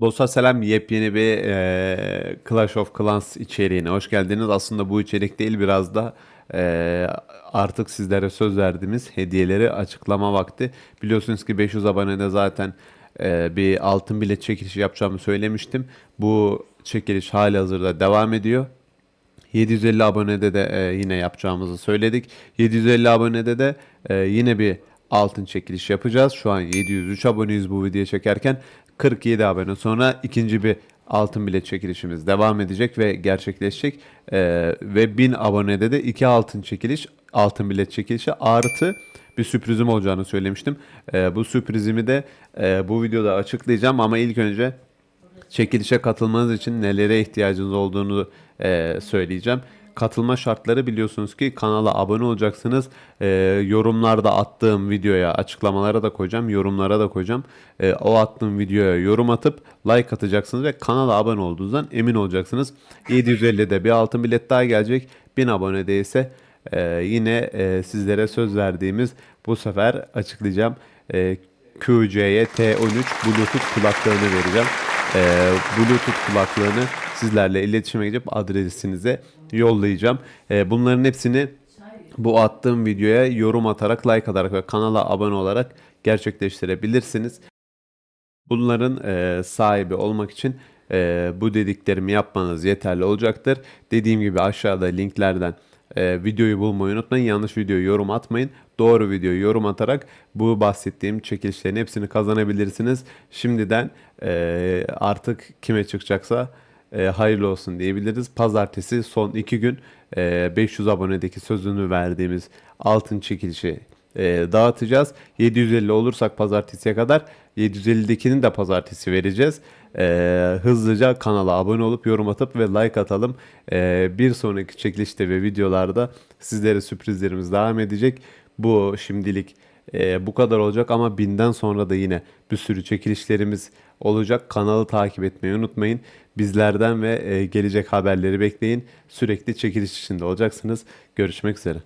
Dostlar selam yepyeni bir eee, Clash of Clans içeriğine hoş geldiniz. Aslında bu içerik değil biraz da eee, artık sizlere söz verdiğimiz hediyeleri açıklama vakti. Biliyorsunuz ki 500 abonede zaten eee, bir altın bilet çekilişi yapacağımı söylemiştim. Bu çekiliş hali hazırda devam ediyor. 750 abonede de e, yine yapacağımızı söyledik. 750 abonede de e, yine bir altın çekiliş yapacağız. Şu an 703 aboneyiz bu videoyu çekerken. 47 abone sonra ikinci bir altın bilet çekilişimiz devam edecek ve gerçekleşecek. E, ve 1000 abonede de iki altın çekiliş, altın bilet çekilişi artı bir sürprizim olacağını söylemiştim. E, bu sürprizimi de e, bu videoda açıklayacağım ama ilk önce çekilişe katılmanız için nelere ihtiyacınız olduğunu e, söyleyeceğim. Katılma şartları biliyorsunuz ki kanala abone olacaksınız. E, yorumlarda attığım videoya açıklamalara da koyacağım. Yorumlara da koyacağım. E, o attığım videoya yorum atıp like atacaksınız ve kanala abone olduğunuzdan emin olacaksınız. 750'de bir altın bilet daha gelecek. 1000 abonede ise e, yine e, sizlere söz verdiğimiz bu sefer açıklayacağım. E, QC'ye T13 Bluetooth kulaklığını vereceğim. Ee, Bluetooth kulaklığını sizlerle iletişime geçip adresinize yollayacağım. Ee, bunların hepsini bu attığım videoya yorum atarak, like atarak ve kanala abone olarak gerçekleştirebilirsiniz. Bunların e, sahibi olmak için e, bu dediklerimi yapmanız yeterli olacaktır. Dediğim gibi aşağıda linklerden e, videoyu bulmayı unutmayın. Yanlış videoyu yorum atmayın. Doğru videoyu yorum atarak bu bahsettiğim çekilişlerin hepsini kazanabilirsiniz. Şimdiden e, artık kime çıkacaksa e, hayırlı olsun diyebiliriz. Pazartesi son iki gün e, 500 abonedeki sözünü verdiğimiz altın çekilişi e, dağıtacağız. 750 olursak pazartesiye kadar 750'dekini de pazartesi vereceğiz. E, hızlıca kanala abone olup yorum atıp ve like atalım. E, bir sonraki çekilişte ve videolarda sizlere sürprizlerimiz devam edecek. Bu şimdilik e, bu kadar olacak ama binden sonra da yine bir sürü çekilişlerimiz olacak. Kanalı takip etmeyi unutmayın. Bizlerden ve e, gelecek haberleri bekleyin. Sürekli çekiliş içinde olacaksınız. Görüşmek üzere.